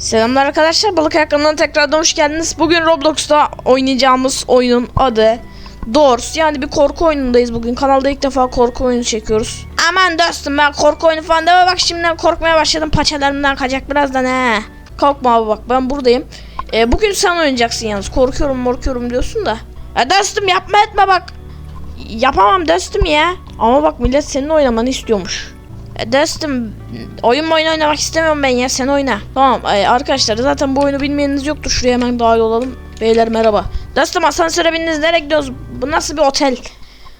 Selamlar arkadaşlar. Balık Ayakkabı'ndan tekrardan hoş geldiniz. Bugün Roblox'ta oynayacağımız oyunun adı Doors. Yani bir korku oyunundayız bugün. Kanalda ilk defa korku oyunu çekiyoruz. Aman dostum ben korku oyunu falan deme bak şimdiden korkmaya başladım. Paçalarımdan kaçacak birazdan he. Korkma abi bak ben buradayım. Ee, bugün sen oynayacaksın yalnız. Korkuyorum korkuyorum diyorsun da. Ya dostum yapma etme bak. Yapamam dostum ya. Ama bak millet senin oynamanı istiyormuş. Dostum oyun oyun oynamak istemiyorum ben ya sen oyna. Tamam e, arkadaşlar zaten bu oyunu bilmeyeniniz yoktur. Şuraya hemen dahil olalım. Beyler merhaba. Dostum asansöre bindiniz nereye gidiyoruz? Bu nasıl bir otel?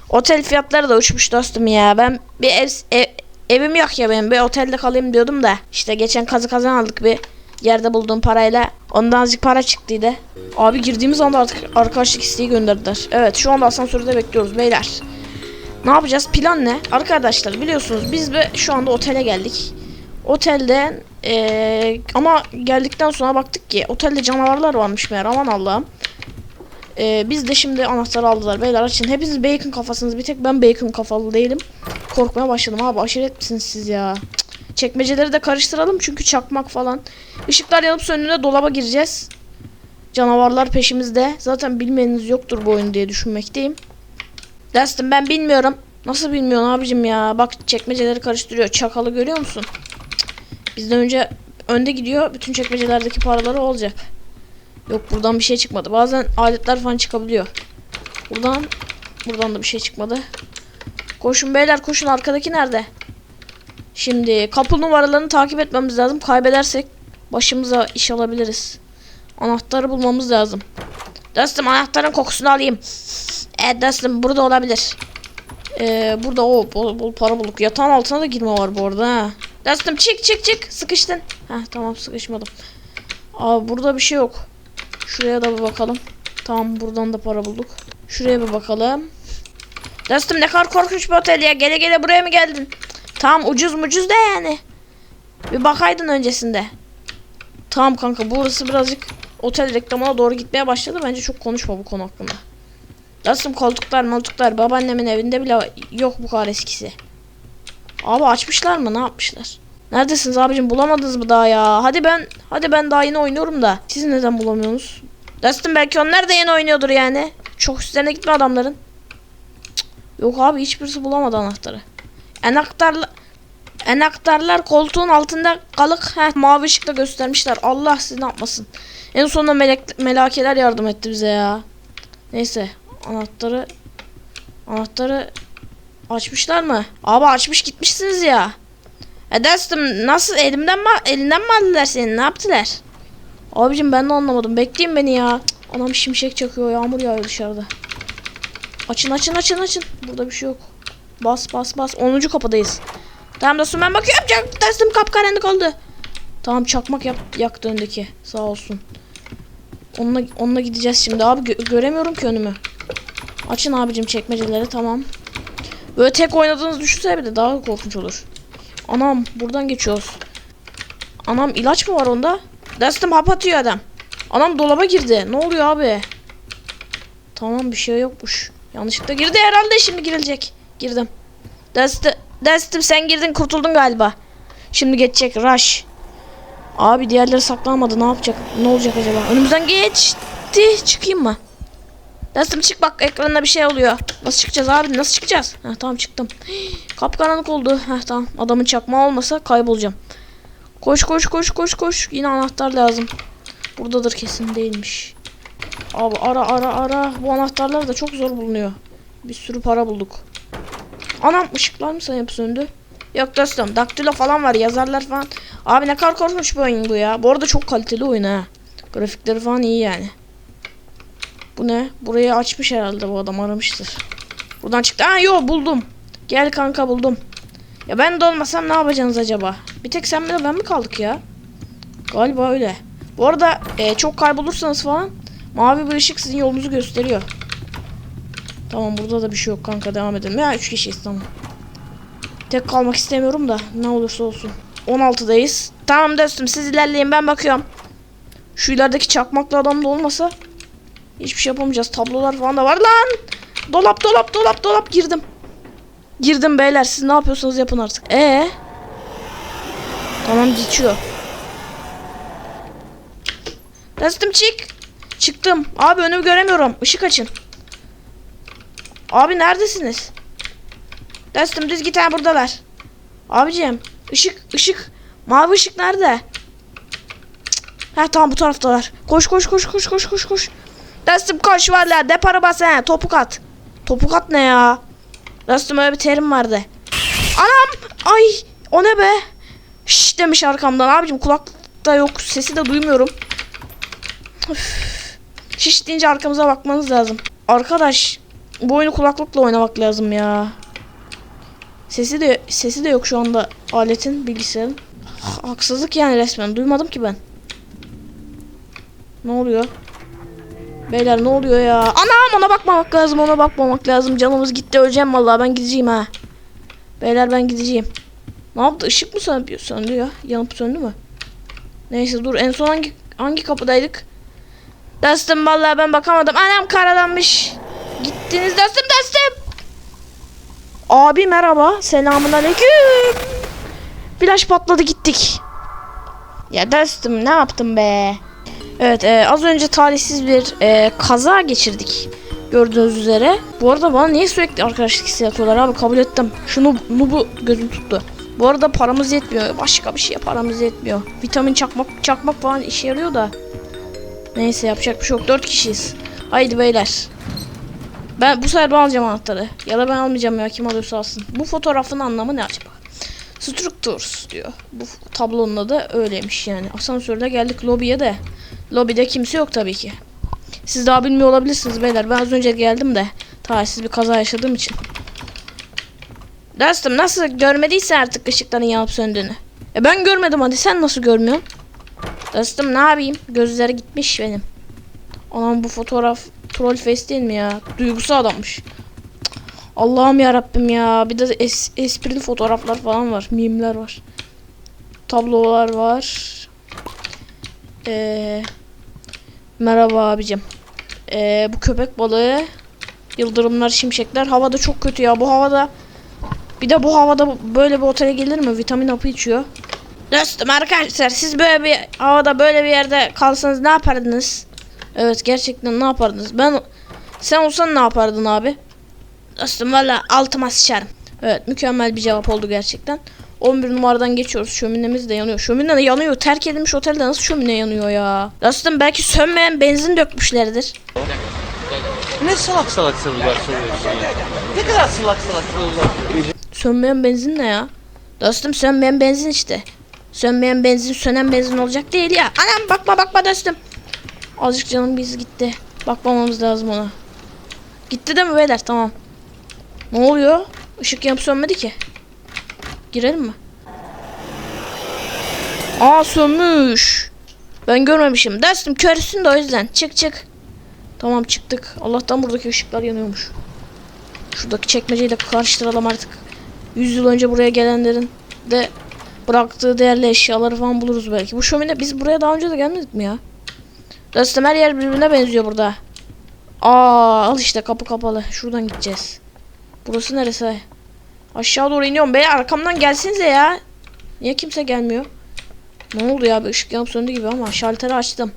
Otel fiyatları da uçmuş dostum ya. Ben bir ev, ev- evim yok ya benim. Bir otelde kalayım diyordum da. İşte geçen kazı kazan aldık bir yerde bulduğum parayla. Ondan azıcık para çıktıydı. Abi girdiğimiz anda artık arkadaşlık isteği gönderdiler. Evet şu anda asansörde bekliyoruz beyler. Ne yapacağız? Plan ne? Arkadaşlar biliyorsunuz biz de şu anda otele geldik. Otelden eee, ama geldikten sonra baktık ki otelde canavarlar varmış meğer aman Allah'ım. Eee, biz de şimdi anahtarı aldılar. Beyler açın. Hepiniz bacon kafasınız. Bir tek ben bacon kafalı değilim. Korkmaya başladım abi. Aşiret misiniz siz ya? Cık. Çekmeceleri de karıştıralım çünkü çakmak falan. Işıklar yanıp söndüğünde dolaba gireceğiz. Canavarlar peşimizde. Zaten bilmeyeniniz yoktur bu oyunu diye düşünmekteyim. Destin ben bilmiyorum. Nasıl bilmiyorsun abicim ya? Bak çekmeceleri karıştırıyor. Çakalı görüyor musun? Bizden önce önde gidiyor. Bütün çekmecelerdeki paraları olacak. Yok buradan bir şey çıkmadı. Bazen aletler falan çıkabiliyor. Buradan buradan da bir şey çıkmadı. Koşun beyler koşun. Arkadaki nerede? Şimdi kapı numaralarını takip etmemiz lazım. Kaybedersek başımıza iş alabiliriz. Anahtarı bulmamız lazım. Dostum anahtarın kokusunu alayım. Evet burada olabilir. Ee, burada o bol, bol para bulduk. Yatağın altına da girme var bu arada ha. Çık çık çık. Sıkıştın. Heh tamam sıkışmadım. Aa burada bir şey yok. Şuraya da bir bakalım. Tamam buradan da para bulduk. Şuraya bir bakalım. Dostum ne kadar korkunç bir otel ya. Gele gele buraya mı geldin? Tamam ucuz mucuz da yani. Bir bakaydın öncesinde. Tamam kanka burası birazcık otel reklamına doğru gitmeye başladı. Bence çok konuşma bu konu hakkında. Dostum koltuklar moltuklar babaannemin evinde bile yok bu kadar eskisi. Abi açmışlar mı ne yapmışlar? Neredesiniz abicim bulamadınız mı daha ya? Hadi ben hadi ben daha yeni oynuyorum da. Siz neden bulamıyorsunuz? Dostum belki onlar da yeni oynuyordur yani. Çok üstlerine gitme adamların. Cık, Yok abi hiçbirisi bulamadı anahtarı. Enaktarlar Enaktarlar koltuğun altında kalık heh, mavi ışıkla göstermişler. Allah sizi ne yapmasın. En sonunda melek, melakeler yardım etti bize ya. Neyse anahtarı anahtarı açmışlar mı? Abi açmış gitmişsiniz ya. E dostum nasıl elimden mi elinden mi aldılar seni ne yaptılar? Abicim ben de anlamadım. Bekleyin beni ya. Anam şimşek çakıyor yağmur yağıyor dışarıda. Açın açın açın açın. Burada bir şey yok. Bas bas bas. 10. kapıdayız. Tamam dostum ben bakıyorum. Çak, dostum kapkaranlık oldu. Tamam çakmak yap, yaktı öndeki. Sağ olsun. Onunla, onunla gideceğiz şimdi. Abi gö- göremiyorum ki önümü. Açın abicim çekmeceleri tamam. Böyle tek oynadığınız düşünsene bir de daha korkunç olur. Anam buradan geçiyoruz. Anam ilaç mı var onda? Dostum hap atıyor adam. Anam dolaba girdi. Ne oluyor abi? Tamam bir şey yokmuş. Yanlışlıkla girdi herhalde şimdi girilecek. Girdim. Dostum, dostum sen girdin kurtuldun galiba. Şimdi geçecek rush. Abi diğerleri saklanmadı. Ne yapacak? Ne olacak acaba? Önümüzden geçti. Çıkayım mı? Dostum çık bak ekranda bir şey oluyor. Nasıl çıkacağız abi? Nasıl çıkacağız? Heh, tamam çıktım. Kapkaranlık oldu. Heh, tamam. Adamın çakmağı olmasa kaybolacağım. Koş koş koş koş koş. Yine anahtar lazım. Buradadır kesin değilmiş. Abi ara ara ara. Bu anahtarlar da çok zor bulunuyor. Bir sürü para bulduk. Anam ışıklar mı sanıp söndü? Yok dostum daktilo falan var yazarlar falan. Abi ne kadar korkunç bir oyun bu ya. Bu arada çok kaliteli oyun ha. Grafikleri falan iyi yani. Bu ne? Burayı açmış herhalde bu adam aramıştır. Buradan çıktı. Aa yo buldum. Gel kanka buldum. Ya ben de olmasam ne yapacaksınız acaba? Bir tek sen mi ben mi kaldık ya? Galiba öyle. Bu arada e, çok kaybolursanız falan mavi bir ışık sizin yolunuzu gösteriyor. Tamam burada da bir şey yok kanka devam edelim. Ya 3 kişiyiz tamam. Tek kalmak istemiyorum da ne olursa olsun. 16'dayız. Tamam dostum siz ilerleyin ben bakıyorum. Şu ilerideki çakmaklı adam da olmasa hiçbir şey yapamayacağız. Tablolar falan da var lan. Dolap dolap dolap dolap girdim. Girdim beyler siz ne yapıyorsanız yapın artık. Ee? Tamam geçiyor. Dostum çık. Çıktım. Abi önümü göremiyorum. Işık açın. Abi neredesiniz? Dostum düz git buradalar. Abicim ışık ışık. Mavi ışık nerede? Ha tamam bu taraftalar. Koş koş koş koş koş koş koş. Dostum koş valla deparı bas he. Topuk at. Topuk at ne ya? Dostum öyle bir terim vardı. Anam! Ay! O ne be? Şşş demiş arkamdan. Abicim kulakta yok. Sesi de duymuyorum. Üf. Şiş deyince arkamıza bakmanız lazım. Arkadaş bu oyunu kulaklıkla oynamak lazım ya. Sesi de sesi de yok şu anda aletin bilgisayarın. Haksızlık yani resmen. Duymadım ki ben. Ne oluyor? Beyler ne oluyor ya? Anam ona bakmamak lazım ona bakmamak lazım. Canımız gitti öleceğim vallahi ben gideceğim ha. Beyler ben gideceğim. Ne yaptı? Işık mı söndü, söndü ya? Yanıp söndü mü? Neyse dur en son hangi hangi kapıdaydık? Dostum vallahi ben bakamadım. Anam karalanmış. Gittiniz dostum dostum. Abi merhaba. Selamun aleyküm. Flash patladı gittik. Ya dostum ne yaptın be? Evet e, az önce talihsiz bir e, kaza geçirdik. Gördüğünüz üzere. Bu arada bana niye sürekli arkadaşlık hissi atıyorlar abi kabul ettim. Şunu bu gözüm tuttu. Bu arada paramız yetmiyor. Başka bir şeye paramız yetmiyor. Vitamin çakmak çakmak falan işe yarıyor da. Neyse yapacak bir şey yok. 4 kişiyiz. Haydi beyler. Ben bu sefer ben alacağım anahtarı. Ya da ben almayacağım ya kim alıyorsa alsın. Bu fotoğrafın anlamı ne acaba? Structures diyor. Bu tablonun adı öyleymiş yani. Asansörde geldik lobiye de. Lobide kimse yok tabii ki. Siz daha bilmiyor olabilirsiniz beyler. Ben az önce geldim de. Talihsiz bir kaza yaşadığım için. Dostum nasıl görmediyse artık ışıkların yanıp söndüğünü. E ben görmedim hadi sen nasıl görmüyorsun? Dostum ne yapayım? Gözleri gitmiş benim. Anam bu fotoğraf troll face değil mi ya? Duygusal adammış. Allah'ım ya Rabbim ya. Bir de es esprili fotoğraflar falan var. Mimler var. Tablolar var. Ee, merhaba abicim. Ee, bu köpek balığı yıldırımlar, şimşekler havada çok kötü ya. Bu havada bir de bu havada böyle bir otele gelir mi? Vitamin hapı içiyor. Dostum arkadaşlar siz böyle bir havada böyle bir yerde kalsanız ne yapardınız? Evet gerçekten ne yapardınız? Ben sen olsan ne yapardın abi? Dostum valla altıma sıçarım. Evet mükemmel bir cevap oldu gerçekten. 11 numaradan geçiyoruz. Şöminemiz de yanıyor. Şömine de yanıyor. Terk edilmiş otelde nasıl şömine yanıyor ya? Dostum belki sönmeyen benzin dökmüşlerdir. Ne salak salak sorular soruyorsun ya? Ne kadar salak salak sorular Sönmeyen benzin ne ya? Dostum sönmeyen benzin işte. Sönmeyen benzin sönen benzin olacak değil ya. Anam bakma bakma dostum. Azıcık canım biz gitti. Bakmamamız lazım ona. Gitti değil mi beyler? Tamam. Ne oluyor? Işık yanıp sönmedi ki. Girelim mi? Aa sönmüş. Ben görmemişim. Dostum körsün de o yüzden. Çık çık. Tamam çıktık. Allah'tan buradaki ışıklar yanıyormuş. Şuradaki çekmeceyi de karıştıralım artık. 100 yıl önce buraya gelenlerin de bıraktığı değerli eşyaları falan buluruz belki. Bu şömine biz buraya daha önce de gelmedik mi ya? Dostum her yer birbirine benziyor burada. Aa al işte kapı kapalı. Şuradan gideceğiz. Burası neresi? Aşağı doğru iniyorum. Bey arkamdan gelsinize ya. Niye kimse gelmiyor? Ne oldu ya? Bir ışık yanıp söndü gibi ama şalteri açtım.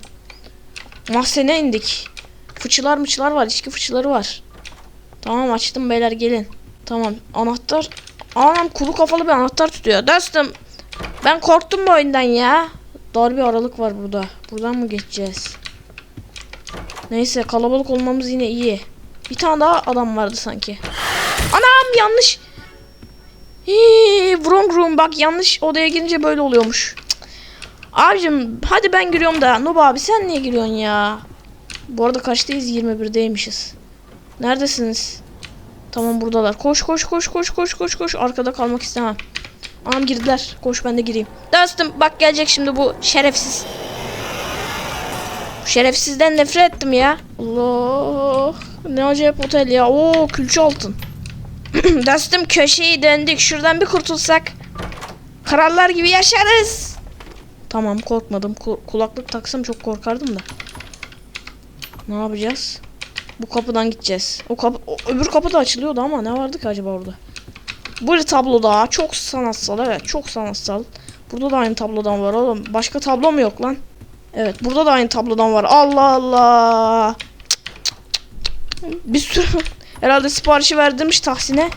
Mahzene indik. Fıçılar mıçılar var. İçki fıçıları var. Tamam açtım beyler gelin. Tamam anahtar. Anam kuru kafalı bir anahtar tutuyor. Dostum ben korktum bu oyundan ya. Dar bir aralık var burada. Buradan mı geçeceğiz? Neyse kalabalık olmamız yine iyi. Bir tane daha adam vardı sanki. Anam yanlış. Hii, wrong room bak yanlış odaya girince böyle oluyormuş. Cık. Abicim hadi ben giriyorum da Noob abi sen niye giriyorsun ya? Bu arada kaçtayız? 21'deymişiz. Neredesiniz? Tamam buradalar. Koş koş koş koş koş koş koş. Arkada kalmak istemem. Anam girdiler. Koş ben de gireyim. Dostum bak gelecek şimdi bu şerefsiz. Bu şerefsizden nefret ettim ya. Allah. Ne acayip otel ya. Oo külçe altın. Dostum köşeyi döndük. Şuradan bir kurtulsak. Krallar gibi yaşarız. Tamam korkmadım. Ku- kulaklık taksam çok korkardım da. Ne yapacağız? Bu kapıdan gideceğiz. O kapı o- öbür kapı da açılıyordu ama ne vardı ki acaba orada? Bu bir tablo daha. Çok sanatsal evet. Çok sanatsal. Burada da aynı tablodan var oğlum. Başka tablo mu yok lan? Evet burada da aynı tablodan var. Allah Allah. Bir sürü herhalde siparişi verdirmiş Tahsin'e.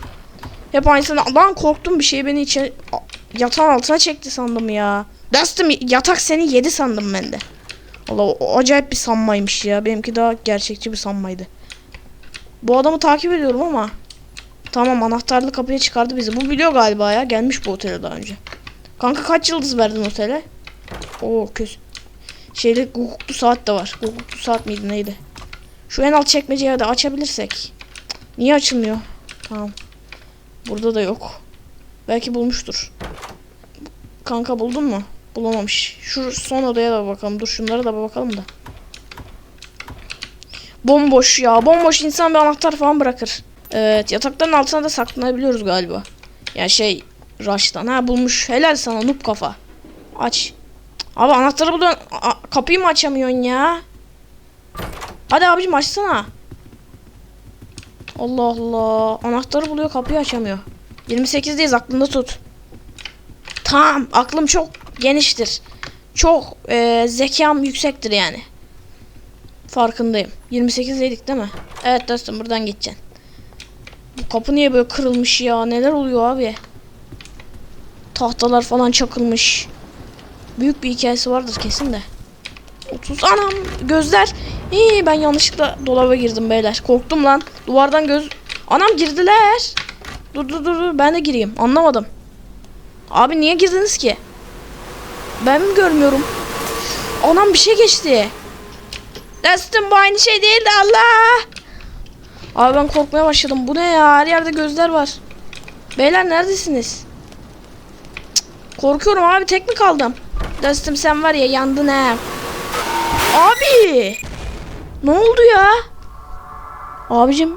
Hep aynısını. Lan korktum bir şey beni içe yatağın altına çekti sandım ya. Dastım yatak seni yedi sandım ben de. Allah o acayip bir sanmaymış ya. Benimki daha gerçekçi bir sanmaydı. Bu adamı takip ediyorum ama. Tamam anahtarlı kapıya çıkardı bizi. Bu biliyor galiba ya. Gelmiş bu otele daha önce. Kanka kaç yıldız verdin otele? Oo kötü. Şeyde hukuklu saat de var. Hukuklu saat miydi neydi? Şu en alt çekmeceyi de açabilirsek. Niye açılmıyor? Tamam. Burada da yok. Belki bulmuştur. Kanka buldun mu? Bulamamış. Şu son odaya da bakalım. Dur şunlara da bakalım da. Bomboş ya. Bomboş insan bir anahtar falan bırakır. Evet yatakların altına da saklanabiliyoruz galiba. Ya şey Rush'tan. Ha bulmuş. Helal sana noob kafa. Aç. Abi anahtarı. A- kapıyı mı açamıyorsun ya? Hadi abicim açsana. Allah Allah. Anahtarı buluyor kapıyı açamıyor. 28'deyiz aklında tut. Tamam aklım çok geniştir. Çok e, zekam yüksektir yani. Farkındayım. 28'deydik değil mi? Evet dostum buradan gideceksin. Bu kapı niye böyle kırılmış ya? Neler oluyor abi? Tahtalar falan çakılmış. Büyük bir hikayesi vardır kesin de. 30 anam gözler. İyi ben yanlışlıkla dolaba girdim beyler. Korktum lan. Duvardan göz Anam girdiler. Dur dur dur dur ben de gireyim. Anlamadım. Abi niye girdiniz ki? Ben mi görmüyorum? Anam bir şey geçti. Dostum bu aynı şey değildi Allah. Abi ben korkmaya başladım. Bu ne ya? Her yerde gözler var. Beyler neredesiniz? Cık, Korkuyorum abi tek mi kaldım? Dostum sen var ya yandın he. Abi. Ne oldu ya? Abicim.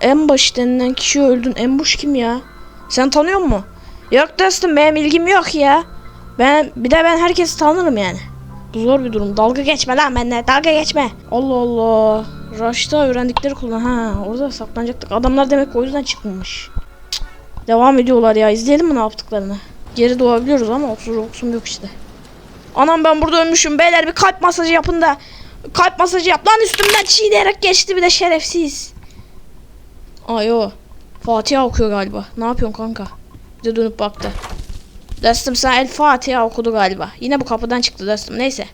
Embaş denilen kişi öldün. Embuş kim ya? Sen tanıyor musun? Yok dostum benim ilgim yok ya. Ben bir de ben herkesi tanırım yani. Bu zor bir durum. Dalga geçme lan benimle. Dalga geçme. Allah Allah. Rush'ta öğrendikleri kullan. Ha orada saklanacaktık. Adamlar demek o yüzden çıkmamış. Devam ediyorlar ya. İzleyelim mi ne yaptıklarını? Geri doğabiliyoruz ama 30 Rox'um yok işte. Anam ben burada ölmüşüm. Beyler bir kalp masajı yapın da. Kalp masajı yap. Lan üstümden çiğneyerek geçti bir de şerefsiz. Ay o. Fatiha okuyor galiba. Ne yapıyorsun kanka? Bir de dönüp baktı. Dostum sen El Fatiha okudu galiba. Yine bu kapıdan çıktı dostum. Neyse.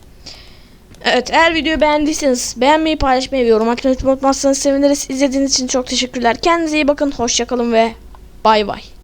Evet eğer videoyu beğendiyseniz beğenmeyi paylaşmayı ve yorum atmayı unutmazsanız seviniriz. İzlediğiniz için çok teşekkürler. Kendinize iyi bakın. Hoşçakalın ve bay bay.